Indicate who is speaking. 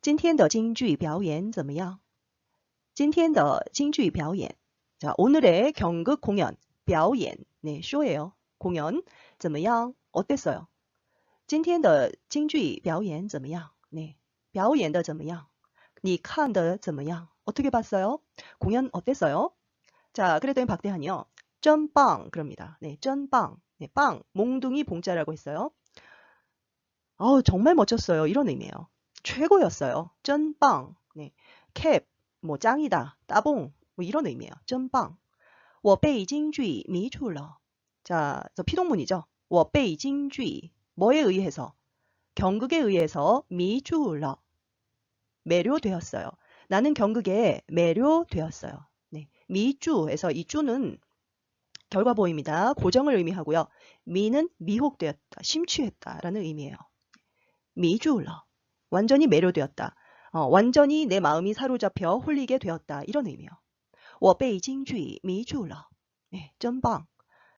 Speaker 1: 今天的京剧表演怎么样?今天的京剧表演. 자, 오늘의 경극 공연, 表演, 네, 쇼예요. 공연, 怎么样? 어땠어요? 今天的京剧表演怎么样? 네, 表演的怎么样?你看的怎么样? 어떻게 봤어요? 공연 어땠어요? 자, 그랬더니 박대한이요. 쩐빵 그럽니다. 네, 쩐빵. 네, 빵, 몽둥이 봉자라고 했어요. 어우, 정말 멋졌어요. 이런 의미예요. 최고였어요. 쩐빵. 네, 캡, 뭐 짱이다. 따봉. 뭐 이런 의미예요. 쩐빵. 我被京剧迷住了. 자, 저 피동문이죠. 我被京剧 뭐에 의해서? 경극에 의해서 미주러 매료되었어요. 나는 경극에 매료되었어요. 네, 미주에서 이 주는 결과보입니다. 고정을 의미하고요. 미는 미혹되었다, 심취했다라는 의미예요. 미주러 완전히 매료되었다. 어, 완전히 내 마음이 사로잡혀 홀리게 되었다. 이런 의미예요. 我被京剧迷住了. 네, 真棒.